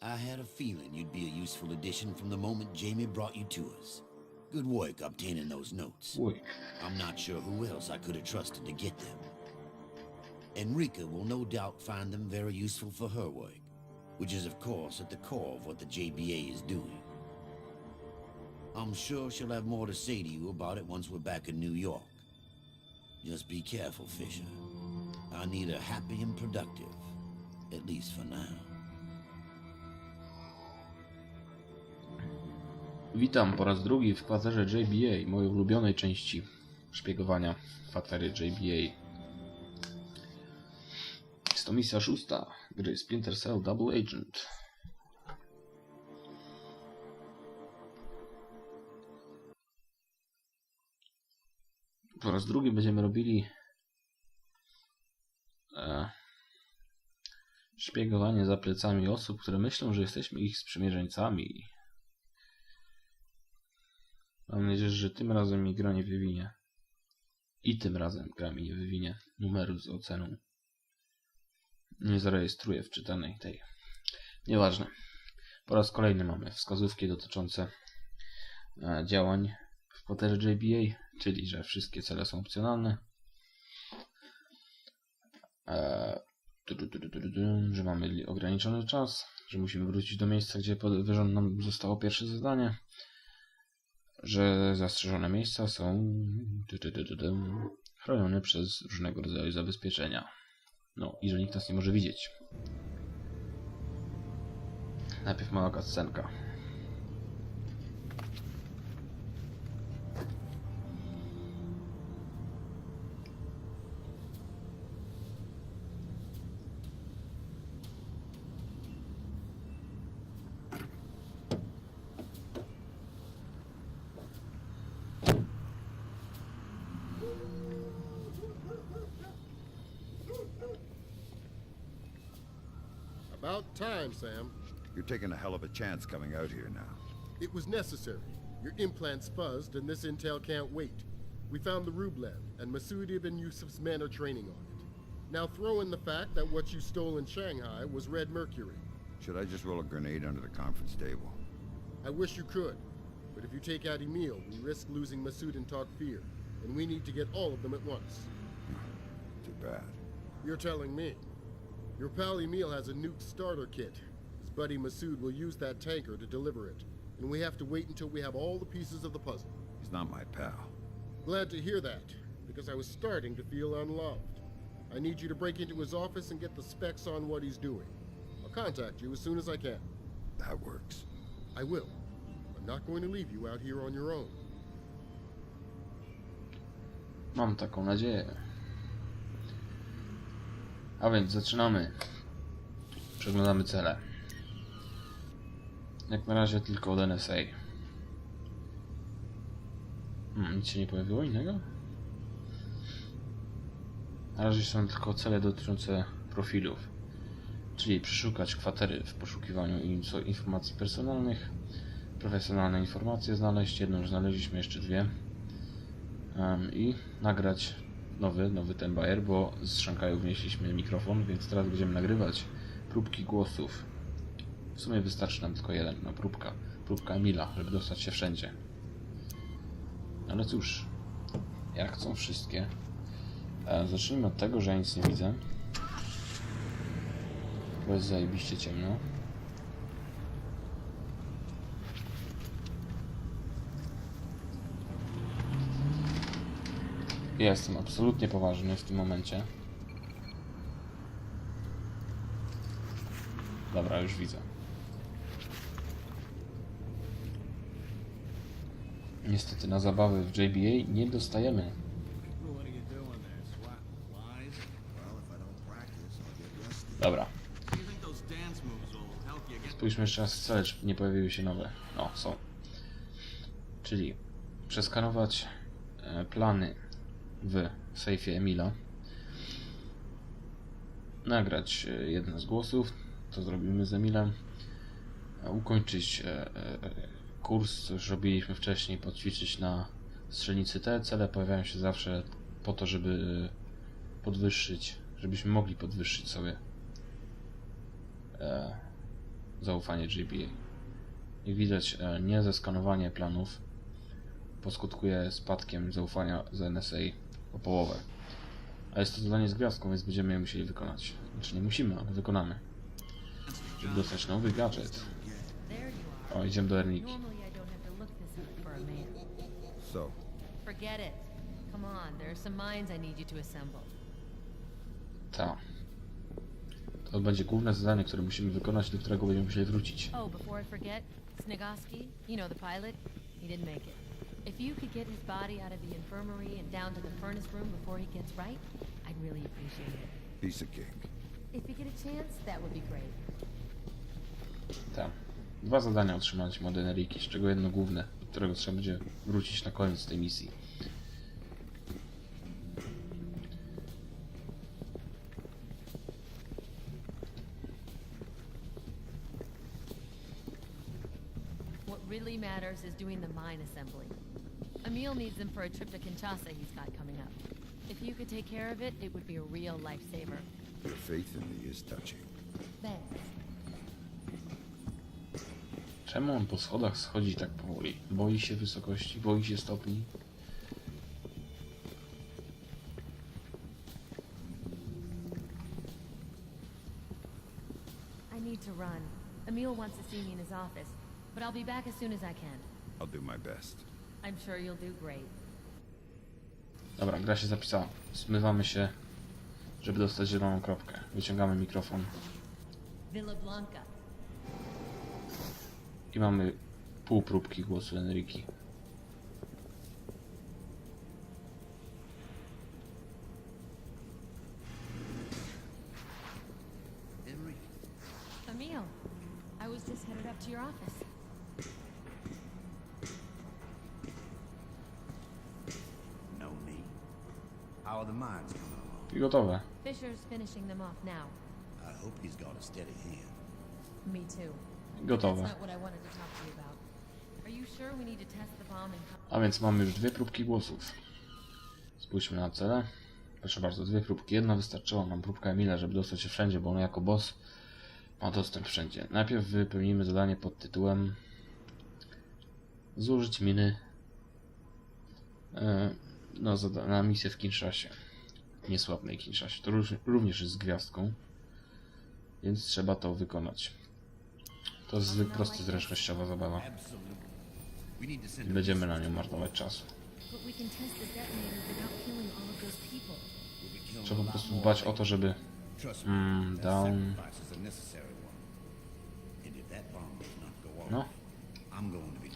I had a feeling you'd be a useful addition from the moment Jamie brought you to us. Good work obtaining those notes. Uj. I'm not sure who else I could have trusted to get them. Enrica will no doubt find them very useful for her work, which is, of course, at the core of what the JBA is doing. I'm sure she'll have more to say to you about it once we're back in New York. Just be careful, Fisher. I need her happy and productive, at least for now. Witam po raz drugi w kwaterze JBA, mojej ulubionej części szpiegowania kwatery JBA. Jest to misja szósta gry Splinter Cell Double Agent. Po raz drugi będziemy robili e, szpiegowanie za plecami osób, które myślą, że jesteśmy ich sprzymierzeńcami. Mam nadzieję, że tym razem mi gra nie wywinie. I tym razem gra mi nie wywinie numeru z oceną. Nie zarejestruję w czytanej tej. Nieważne. Po raz kolejny mamy wskazówki dotyczące e, działań w kwaterze JBA, czyli że wszystkie cele są opcjonalne. E, że mamy ograniczony czas, że musimy wrócić do miejsca, gdzie wyrząd nam zostało pierwsze zadanie że zastrzeżone miejsca są chronione przez różnego rodzaju zabezpieczenia. No i że nikt nas nie może widzieć. Najpierw mała cutscenka. About time, Sam. You're taking a hell of a chance coming out here now. It was necessary. Your implants fuzzed, and this intel can't wait. We found the Rublev, and Masoud Ibn Yusuf's men are training on it. Now throw in the fact that what you stole in Shanghai was red mercury. Should I just roll a grenade under the conference table? I wish you could, but if you take out Emil, we risk losing Masoud and Fear, and we need to get all of them at once. Too bad. You're telling me. Your pal Emil has a nuke starter kit. His buddy Masood will use that tanker to deliver it, and we have to wait until we have all the pieces of the puzzle. He's not my pal. Glad to hear that, because I was starting to feel unloved. I need you to break into his office and get the specs on what he's doing. I'll contact you as soon as I can. That works. I will. I'm not going to leave you out here on your own. Mam taką nadzieję. A więc zaczynamy. Przeglądamy cele. Jak na razie tylko od NSA. Hmm, nic się nie pojawiło innego? Na razie są tylko cele dotyczące profilów. Czyli przeszukać kwatery w poszukiwaniu info- informacji personalnych, profesjonalne informacje znaleźć. Jedną już znaleźliśmy, jeszcze dwie. I nagrać nowy, nowy ten bajer, bo z Szanghaju wnieśliśmy mikrofon, więc teraz będziemy nagrywać próbki głosów. W sumie wystarczy nam tylko jeden, no próbka, próbka Emila, żeby dostać się wszędzie. Ale cóż, jak chcą wszystkie. E, zacznijmy od tego, że ja nic nie widzę. Bo jest zajebiście ciemno. Jestem absolutnie poważny w tym momencie. Dobra, już widzę. Niestety na zabawy w JBA nie dostajemy. Dobra, spójrzmy jeszcze raz w cele, czy nie pojawiły się nowe. No, są. Czyli przeskanować e, plany w sejfie Emila. Nagrać e, jeden z głosów, to zrobimy z Emilem. E, Ukończyć e, kurs, co już robiliśmy wcześniej, poćwiczyć na strzelnicy. Te cele pojawiają się zawsze po to, żeby podwyższyć, żebyśmy mogli podwyższyć sobie zaufanie GBA. Jak widać, niezeskanowanie planów poskutkuje spadkiem zaufania z NSA o połowę. A jest to zadanie z gwiazdką, więc będziemy je musieli wykonać. Znaczy nie musimy, ale wykonamy. Żeby dostać nowy gadżet. O, idziemy do Erniki. So, Forget it. Come on, there are some mines I need you to assemble. Ta. To będzie główne zadanie, które musimy wykonać, do którego będziemy musieli wrócić. Oh, before I forget, Snigoski, you know the pilot, he didn't make it. If you could get his body out of the infirmary and down to the furnace room before he gets right, I'd really appreciate it. piece of cake. If you get a chance, that would be great. Ta. Dwa zadania otrzymaliśmy od Enriki, z czego jedno główne, do którego trzeba będzie wrócić na koniec tej misji. What really matters is doing the mine assembly. Emil needs them for a trip to Kinshasa he's got coming up. If you could take care of it, it would be a real lifesaver. Your faith in me is touching. Thanks. Czemu on po schodach schodzi tak powoli? Boi się wysokości, boi się stopni. I need to run. Emil wants to see me in his office, but I'll be back as soon as I can. I'll do my best. I'm sure you'll do great. Dobra, gra się zapisała. Zmywamy się, żeby dostać zieloną kropkę. Wyciągamy mikrofon Villa Blanca. i mamy pół próbki głosu Enriki. Emil, I was just headed up to your office. How are the mines coming along? I gotowe. Fisher's finishing them off now. I hope he's got a steady hand. Me too. I That's gotowe. not what I wanted to talk to you about. Are you sure we need to test the bomb and A więc mamy już dwie próbki głosów. Spójrzmy na cele. Proszę bardzo, dwie próbki. Jedna wystarczyła nam próbka Emila, żeby dostać się wszędzie, bo on jako boss ma dostęp wszędzie. Najpierw wypełnimy zadanie pod tytułem Zużyć miny e, no, na misję w Kinshasie. Niesławnej Kinshasie. To również jest gwiazdką, więc trzeba to wykonać. To jest zbyt prosta zręcznościowa zabawa. Nie będziemy na nią marnować czasu. Trzeba po prostu dbać o to, żeby Mm, down. No.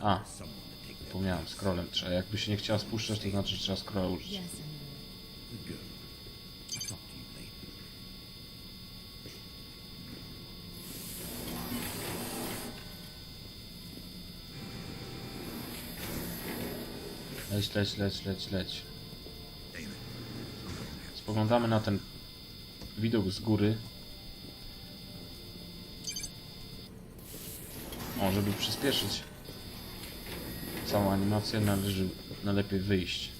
A. Zapomniałem, scrollem trzeba. Jakby się nie chciała spuszczać, to znaczy, że trzeba scrolla użyć. Leć, leć, leć, leć, leć. Spoglądamy na ten widok z góry. O, żeby przyspieszyć całą animację, należy najlepiej wyjść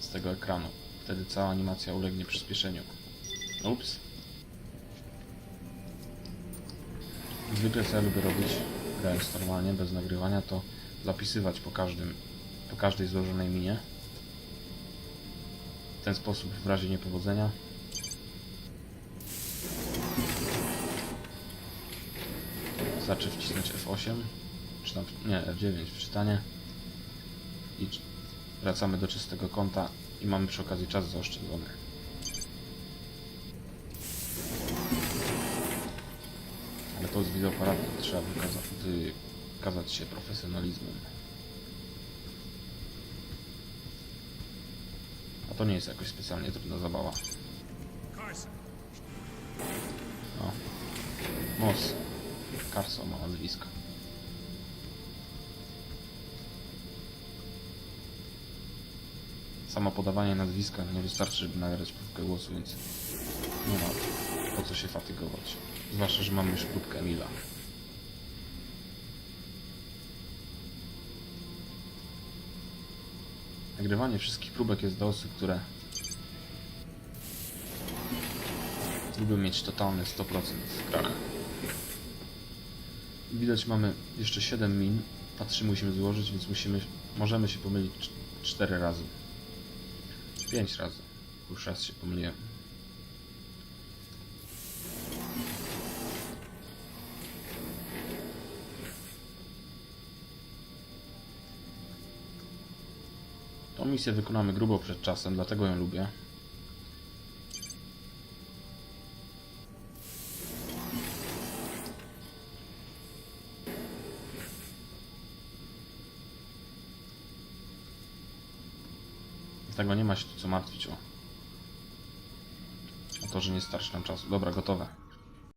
z tego ekranu. Wtedy cała animacja ulegnie przyspieszeniu. Ups. Zwykle co ja lubię robić, grając normalnie, bez nagrywania, to zapisywać po każdym, po każdej złożonej minie. W ten sposób w razie niepowodzenia Wystarczy wcisnąć F8 czy tam, nie, F9 w czytanie i wracamy do czystego konta i mamy przy okazji czas zaoszczędzony. Ale to z wideoaparatu trzeba wykaza wykazać się profesjonalizmem. A to nie jest jakoś specjalnie trudna zabawa. O. Moss. Carson ma nazwisko. Samo podawanie nazwiska nie wystarczy, żeby nagrać próbkę głosu, więc nie ma po co się fatygować. Zwłaszcza, że mamy już próbkę Emila. Nagrywanie wszystkich próbek jest dla osób, które lubią mieć totalny 100% w grach. widać mamy jeszcze 7 min. Patrzy musimy złożyć, więc musimy, możemy się pomylić 4 razy. 5 razy. Już raz się pomyliłem. Tą misję wykonamy grubo przed czasem, dlatego ją lubię. Dlatego nie ma się tu co martwić o, o to, że nie starczy nam czasu. Dobra, gotowe.